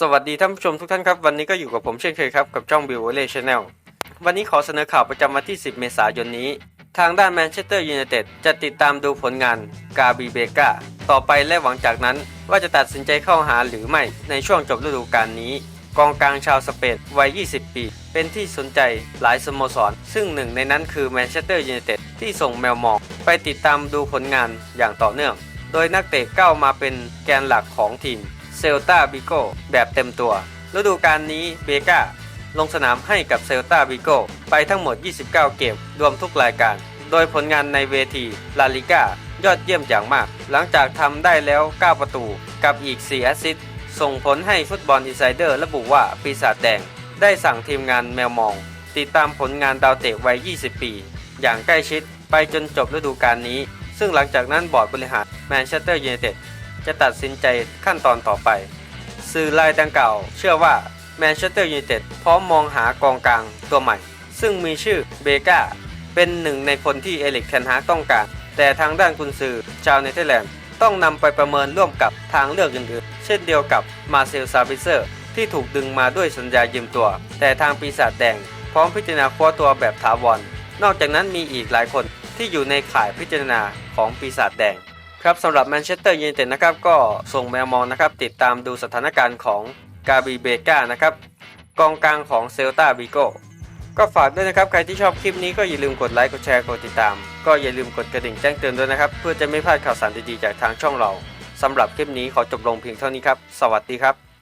สวัสดีท่านผู้ชมทุกท่านครับ วันนี้ก็อยู่กับผมเช่นเคยครับ กับช่องบิวเวอร์เล่ชแนลวันนี้ขอเสนอข่าวประจำวันที่ 10 เมษายนนี้ ทางด้านแมนเชสเตอร์ยูไนเต็ดจะติดตามดูผลงานกาบีเบกาต่อไปและหวังจากนั้นว่าจะตัดสินใจเข้าหาหรือไม่ในช่วงจบฤดูกาลนี้ กองกลางชาวสเปนวัย 20 ปี เป็นที่สนใจหลายสโมสร ซึ่งหนึ่งในนั้นคือแมนเชสเตอร์ยูไนเต็ดที่ส่งแมวมอง ไปติดตามดูผลงานอย่างต่อเนื่อง โดยนักเตะก้าวมาเป็นแกนหลักของทีม ซลตาบิโกแบบเต็มตัว ฤดูกาลนี้เบกาลงสนามให้กับเซลตาบิโกไปทั้งหมด 29 เกม รวมทุกรายการ โดยผลงานในเวทีลาลิก้ายอดเยี่ยมอย่างมาก หลังจากทำได้แล้ว 9 ประตูกับอีก 4 แอสซิสต์ส่งผลให้ฟุตบอลอินไซเดอร์ระบุว่าปีศาจแดง ได้สั่งทีมงานแมวมอง ติดตามผลงานดาวเตะวัย 20 ปี อย่างใกล้ชิดไปจนจบฤดูกาลนี้ ซึ่งหลังจากนั้นบอร์ดบริหารแมนเชสเตอร์ยูไนเต็ด จะตัดสินใจขั้นตอนต่อไป สื่อรายดังกล่าวเชื่อว่าแมนเชสเตอร์ยูไนเต็ดพร้อมมองหากองกลางตัวใหม่ ซึ่งมีชื่อเบกาเป็นหนึ่งในคนที่เอลิกเทนฮากต้องการ แต่ทางด้านกุนซือชาวเนเธอร์แลนด์ต้องนำไปประเมินร่วมกับทางเลือกอื่นๆ เช่นเดียวกับมาเซลซาบิเซอร์ที่ถูกดึงมาด้วยสัญญายืมตัว แต่ทางปีศาจแดง พร้อมพิจารณาคว้าตัวแบบถาวรนอกจากนั้นมีอีกหลายคนที่อยู่ในข่ายพิจารณาของปีศาจแดง ครับสำหรับแมนเชสเตอร์ยูไนเต็ดนะครับก็ส่งแมวมองนะครับติดตามดูสถานการณ์ของกาบีเบกานะครับกองกลางของเซลตาบิโกก็ฝากด้วยนะครับ ใครที่ชอบคลิปนี้ก็อย่าลืมกดไลค์กดแชร์กดติดตาม ก็อย่าลืมกดกระดิ่งแจ้งเตือนด้วยนะครับ เพื่อจะไม่พลาดข่าวสารดีๆจากทางช่องเราสำหรับคลิปนี้ขอจบลงเพียงเท่านี้ครับ สวัสดีครับ